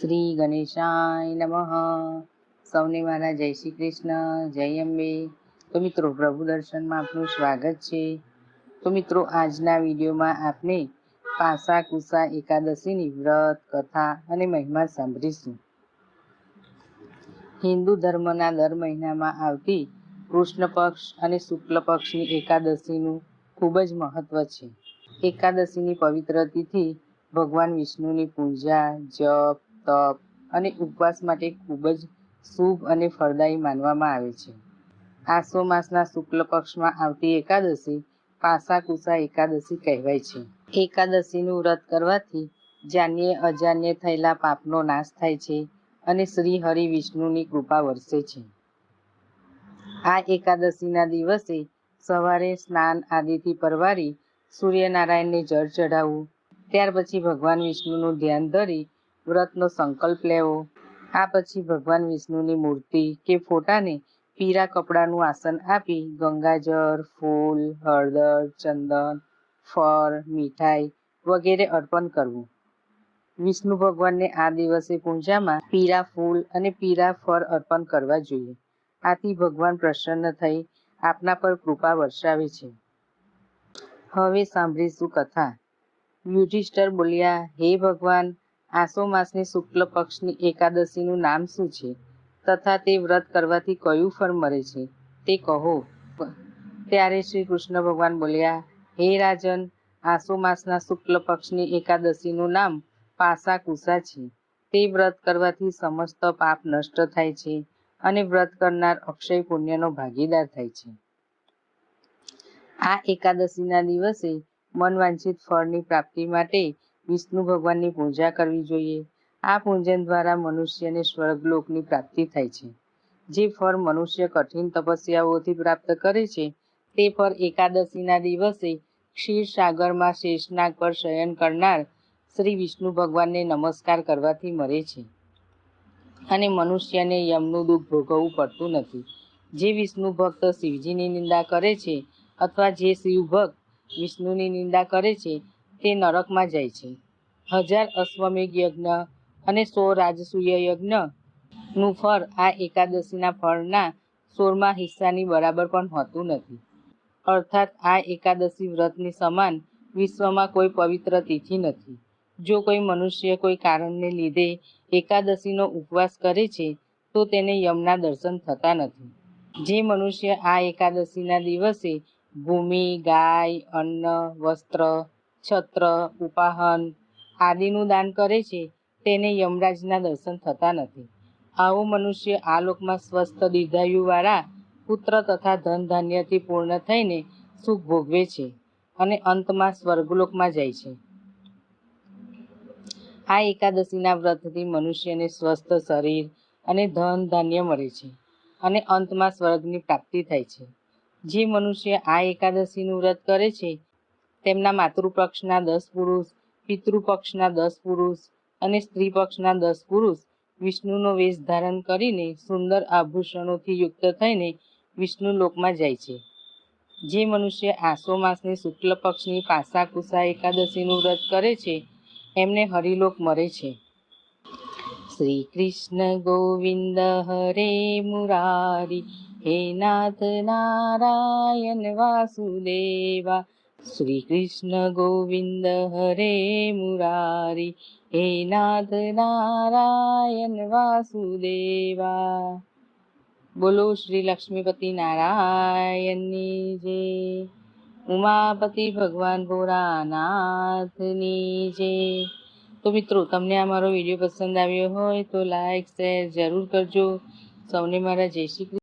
શ્રી ગણેશાય નમઃ. સૌને મારા જય શ્રી કૃષ્ણ, જય અંબે. તો મિત્રો, પ્રભુ દર્શનમાં આપનું સ્વાગત છે. તો મિત્રો, આજના વિડીયોમાં આપણે પાસા કુસા એકાદશીની વ્રત, કથા અને મહિમા સાંભળીશું. હિન્દુ ધર્મના દર મહિનામાં આવતી કૃષ્ણ પક્ષ અને શુક્લ પક્ષની એકાદશીનું ખૂબ જ મહત્વ છે. એકાદશીની પવિત્ર તિથિ ભગવાન વિષ્ણુની પૂજા, જપ તપ અને ઉપવાસ માટે ખૂબ જ શુભ અને ફળદાયી માનવામાં આવે છે. આસો માસના શુક્લ પક્ષમાં આવતી એકાદશી પાસા કુસા એકાદશી કહેવાય છે. એકાદશીનું વ્રત કરવાથી જાન્ય અજાન્ય થયેલા પાપનો નાશ થાય છે અને શ્રી હરિ વિષ્ણુની કૃપા વરસે છે. આ એકાદશીના દિવસે સવારે સ્નાન આદિથી પરવારી સૂર્યનારાયણને જળ ચઢાવવું, ત્યાર પછી ભગવાન વિષ્ણુનું ધ્યાન ધરી વ્રતનો સંકલ્પ લેવો. આ પછી ભગવાન વિષ્ણુની મૂર્તિ કે ફોટાને પીળા કપડાનું આસન આપી ગંગાજળ, ફૂલ, હળદર, ચંદન, ફળ, મીઠાઈ વગેરે અર્પણ કરવું. વિષ્ણુ ભગવાનને આ દિવસે પૂજામાં પીળા ફૂલ અને પીળા ફળ અર્પણ કરવા જોઈએ. આથી ભગવાન પ્રસન્ન થઈ આપના પર કૃપા વર્ષાવે છે. હવે સાંભળીશું કથા. યુધિષ્ઠર બોલ્યા, હે ભગવાન આસો માસની શુક્લ પક્ષની એકાદશીનું નામ શું છે? તથા તે વ્રત કરવાથી કયું ફળ મળે છે? તે કહો. ત્યારે શ્રી કૃષ્ણ ભગવાન બોલ્યા, હે રાજન આસો માસના શુક્લ પક્ષની એકાદશીનું નામ પાસા કુસા છે. તે વ્રત કરવાથી સમસ્ત પાપ નષ્ટ થાય છે અને વ્રત કરનાર અક્ષય પુણ્યનો ભાગીદાર થાય છે. આ એકાદશીના દિવસે મનવાંછિત ફળની પ્રાપ્તિ માટે વિષ્ણુ ભગવાનની પૂજા કરવી જોઈએ. આ પૂજન દ્વારા મનુષ્યને સ્વર્ગલોકની પ્રાપ્તિ થાય છે. જે ફળ મનુષ્ય કઠિન તપસ્યાઓથી પ્રાપ્ત કરે છે, તે ફળ એકાદશીના દિવસે ક્ષીરસાગરમાં શેષનાગ પર શયન કરનાર શ્રી વિષ્ણુ ભગવાનને નમસ્કાર કરવાથી મળે છે. અને મનુષ્યને યમનું દુઃખ ભોગવવું પડતું નથી. જે વિષ્ણુ ભક્ત શિવજીની નિંદા કરે છે અથવા જે શિવ ભક્ત વિષ્ણુની નિંદા કરે છે, તે નરકમાં જાય છે. હજાર અશ્વમેઘ યજ્ઞ અને સો રાજસૂય યજ્ઞનું ફળ આ એકાદશીના ફળના સોળમાં હિસ્સાની બરાબર પણ હોતું નથી. અર્થાત આ એકાદશી વ્રતની સમાન વિશ્વમાં કોઈ પવિત્ર તિથિ નથી. જો કોઈ મનુષ્ય કોઈ કારણને લીધે એકાદશીનો ઉપવાસ કરે છે, તો તેને યમના દર્શન થતા નથી. જે મનુષ્ય આ એકાદશીના દિવસે ભૂમિ, ગાય, અન્ન, વસ્ત્ર, છત્ર, ઉપાહન આદિનું દાન કરે છે, તેને યમરાજના દર્શન થતા નથી. આવો મનુષ્ય આ લોકમાં સ્વસ્થ દીર્ઘાયુવાળા પુત્ર તથા ધન ધાન્યથી પૂર્ણ થઈને સુખ ભોગવે છે અને અંતમાં સ્વર્ગલોકમાં જાય છે. આ એકાદશીના વ્રતથી મનુષ્યને સ્વસ્થ શરીર અને ધન ધાન્ય મળે છે અને અંતમાં સ્વર્ગની પ્રાપ્તિ થાય છે. જે મનુષ્ય આ એકાદશીનું વ્રત કરે છે, તેમના માતૃપક્ષના દસ પુરુષ પિતૃપક્ષના દસ પુરુષ અને સ્ત્રી પક્ષના દસ પુરુષ વિષ્ણુનો વેશ ધારણ કરીને સુંદર આભૂષણોથી યુક્ત થઈને વિષ્ણુ લોકમાં જાય છે. જે મનુષ્ય આસો માસની શુક્લ પક્ષની પાસા કુસા એકાદશીનું વ્રત કરે છે, એમને હરિલોક મળે છે. શ્રી કૃષ્ણ ગોવિંદ હરે મુરારી, હે નાથ નારાયણ વાસુદેવા શ્રી કૃષ્ણ ગોવિંદ હરે મુરારી, હે નાથ નારાયણ વાસુદેવા. બોલો શ્રી લક્ષ્મીપતિ નારાયણની જય ઉમાપતિ ભગવાન ભોળાનાથની જય તો મિત્રો, તમને આ મારો વીડિયો પસંદ આવ્યો હોય તો લાઈક, શેર જરૂર કરજો. સૌને મારા જય શ્રી કૃષ્ણ.